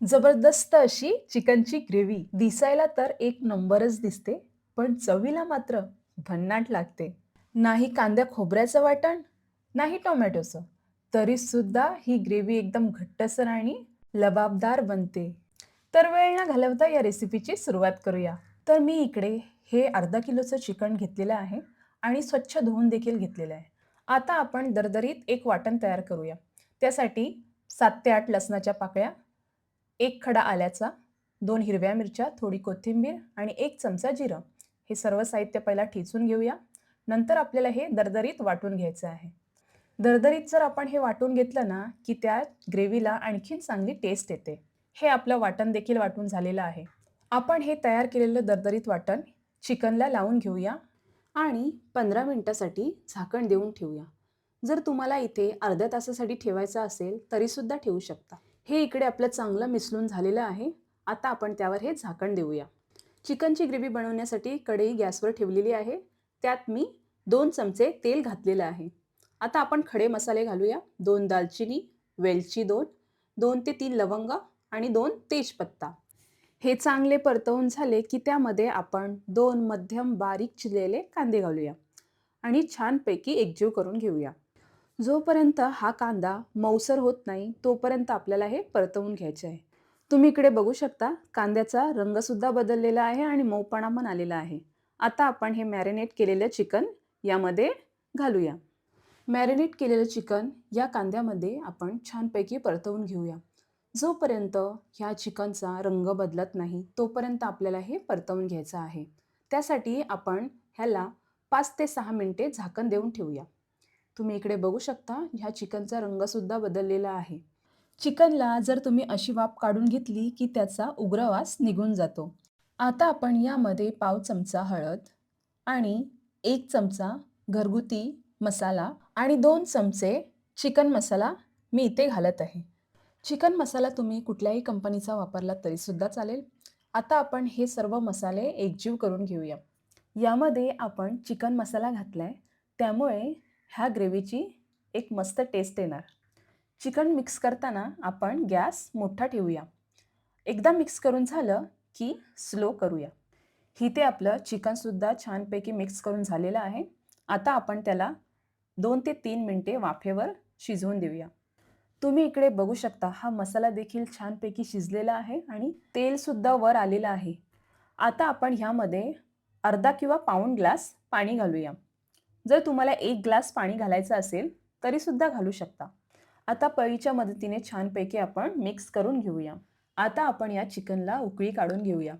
जबरदस्त अशी चिकनची ग्रेव्ही. दिसायला तर एक नंबरच दिसते पण चवीला मात्र भन्नाट लागते. नाही कांद्या खोबऱ्याचं वाटण नाही टोमॅटोचं. तरी सुद्धा ही ग्रेव्ही एकदम घट्टसर आणि लबाबदार बनते. तर वेळ न घालवता या रेसिपीची सुरुवात करूया. तर मी इकडे हे अर्धा किलोचं चिकन घेतलेलं आहे आणि स्वच्छ धुवून देखील घेतलेलं आहे. आता आपण दरदरीत एक वाटण तयार करूया. त्यासाठी सात ते आठ लसणाच्या पाकळ्या एक खडा आल्याचा दोन हिरव्या मिरच्या थोडी कोथिंबीर आणि एक चमचा जिरं. हे सर्व साहित्य पहिला ठेचून घेऊया. नंतर आपल्याला हे दरदरीत वाटून घ्यायचं आहे. दरदरीत जर आपण हे वाटून घेतलं ना की त्या ग्रेव्हीला आणखीन चांगली टेस्ट येते. हे आपलं वाटण देखील वाटून झालेलं आहे. आपण हे तयार केलेलं दरदरीत वाटण चिकनला लावून घेऊया आणि पंधरा मिनटासाठी झाकण देऊन ठेवूया. जर तुम्हाला इथे अर्ध्या तासासाठी ठेवायचं असेल तरीसुद्धा ठेवू शकता. हे इकडे आपलं चांगलं मिसळून झालेलं आहे. आता आपण त्यावर हे झाकण देऊया. चिकनची ग्रेव्ही बनवण्यासाठी कढई गॅसवर ठेवलेली आहे. त्यात मी दोन चमचे तेल घातलेलं आहे. आता आपण खडे मसाले घालूया. दोन दालचिनी वेलची दोन दोन ते तीन लवंग आणि दोन तेजपत्ता. हे चांगले परतवून झाले की त्यामध्ये आपण दोन मध्यम बारीक चिरलेले कांदे घालूया. आणि छानपैकी एकजीव करून घेऊया. जोपर्यंत हा कांदा मऊसर होत नाही तोपर्यंत आपल्याला हे परतवून घ्यायचे आहे. तुम्ही इकडे बघू शकता कांद्याचा रंगसुद्धा बदललेला आहे आणि मऊपणा पण आलेला आहे. आता आपण हे मॅरिनेट केलेलं चिकन यामध्ये घालूया. मॅरिनेट केलेलं चिकन या कांद्यामध्ये आपण छानपैकी परतवून घेऊया. जोपर्यंत ह्या चिकनचा रंग बदलत नाही तोपर्यंत आपल्याला हे परतवून घ्यायचं आहे. त्यासाठी आपण ह्याला पाच ते सहा मिनटे झाकण देऊन ठेवूया. तुम्ही इकडे बघू शकता ह्या चिकनचा रंगसुद्धा बदललेला आहे. चिकनला जर तुम्ही अशी वाफ काढून घेतली की त्याचा उग्रवास निघून जातो. आता आपण यामध्ये पाव चमचा हळद आणि एक चमचा घरगुती मसाला आणि दोन चमचे चिकन मसाला मी इथे घालत आहे. चिकन मसाला तुम्ही कुठल्याही कंपनीचा वापरला तरीसुद्धा चालेल. आता आपण हे सर्व मसाले एकजीव करून घेऊया. यामध्ये आपण चिकन मसाला घातला आहे त्यामुळे ह्या ग्रेव्हीची एक मस्त टेस्ट येणार. चिकन मिक्स करताना आपण गॅस मोठा ठेवूया. एकदा मिक्स करून झालं की स्लो करूया. इथे आपलं चिकनसुद्धा छानपैकी मिक्स करून झालेलं आहे. आता आपण त्याला दोन ते तीन मिनटे वाफेवर शिजवून देऊया. तुम्ही इकडे बघू शकता हा मसाला देखील छानपैकी शिजलेला आहे आणि तेलसुद्धा वर आलेलं आहे. आता आपण ह्यामध्ये अर्धा किंवा पाऊण ग्लास पाणी घालूया. जर तुम्हाला एक ग्लास पाणी घालायचं असेल तरीसुद्धा घालू शकता. आता पळीच्या मदतीने छानपैकी आपण मिक्स करून घेऊया. आता आपण या चिकनला उकळी काढून घेऊया.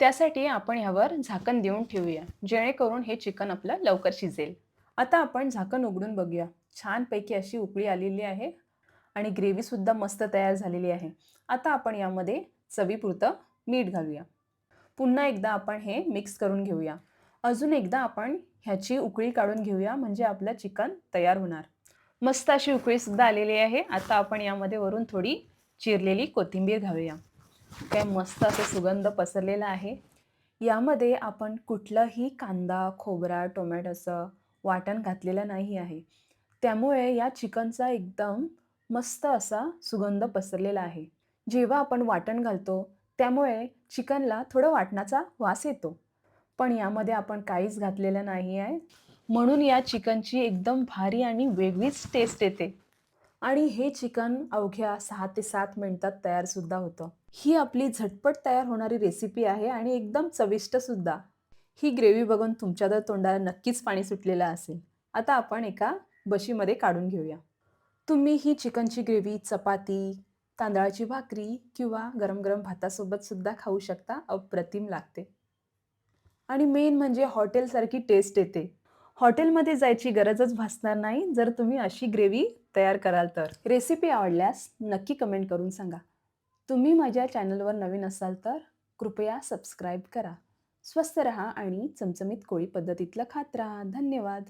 त्यासाठी आपण ह्यावर झाकण देऊन ठेवूया जेणेकरून हे चिकन आपलं लवकर शिजेल. आता आपण झाकण उघडून बघूया. छानपैकी अशी उकळी आलेली आहे आणि ग्रेव्हीसुद्धा मस्त तयार झालेली आहे. आता आपण यामध्ये चवीपुरतं मीठ घालूया. पुन्हा एकदा आपण हे मिक्स करून घेऊया. अजून एकदा आपण ह्याची उकळी काढून घेऊया म्हणजे आपलं चिकन तयार होणार. मस्त अशी उकळीसुद्धा आलेली आहे. आता आपण यामध्ये वरून थोडी चिरलेली कोथिंबीर घालूया. काय मस्त असं सुगंध पसरलेला आहे. यामध्ये आपण कुठलंही कांदा खोबरा टोमॅटोचं वाटण घातलेलं नाही आहे. त्यामुळे या चिकनचा एकदम मस्त असा सुगंध पसरलेला आहे. जेव्हा आपण वाटण घालतो त्यामुळे चिकनला थोडं वाटणाचा वास येतो. पण यामध्ये आपण काहीच घातलेलं नाही आहे. म्हणून या चिकनची एकदम भारी आणि वेगळीच टेस्ट येते. आणि हे चिकन अवघ्या सहा ते सात मिनटात तयारसुद्धा होतं. ही आपली झटपट तयार होणारी रेसिपी आहे आणि एकदम चविष्टसुद्धा ही ग्रेव्ही बघून तुमच्या तर तोंडाला नक्कीच पाणी सुटलेलं असेल. आता आपण एका बशीमध्ये काढून घेऊया. तुम्ही ही चिकनची ग्रेव्ही चपाती तांदळाची भाकरी किंवा गरम गरम भातासोबत सुद्धा खाऊ शकता. अप्रतिम लागते. आणि मेन म्हणजे हॉटेलसारखी टेस्ट येते. हॉटेलमध्ये जायची गरजच भासणार नाही जर तुम्ही अशी ग्रेव्ही तयार कराल तर. रेसिपी आवडल्यास नक्की कमेंट करून सांगा. तुम्ही माझ्या चॅनलवर नवीन असाल तर कृपया सबस्क्राईब करा. स्वस्त रहा आणि चमचमीत कोळी पद्धतीतलं खात राहा. धन्यवाद.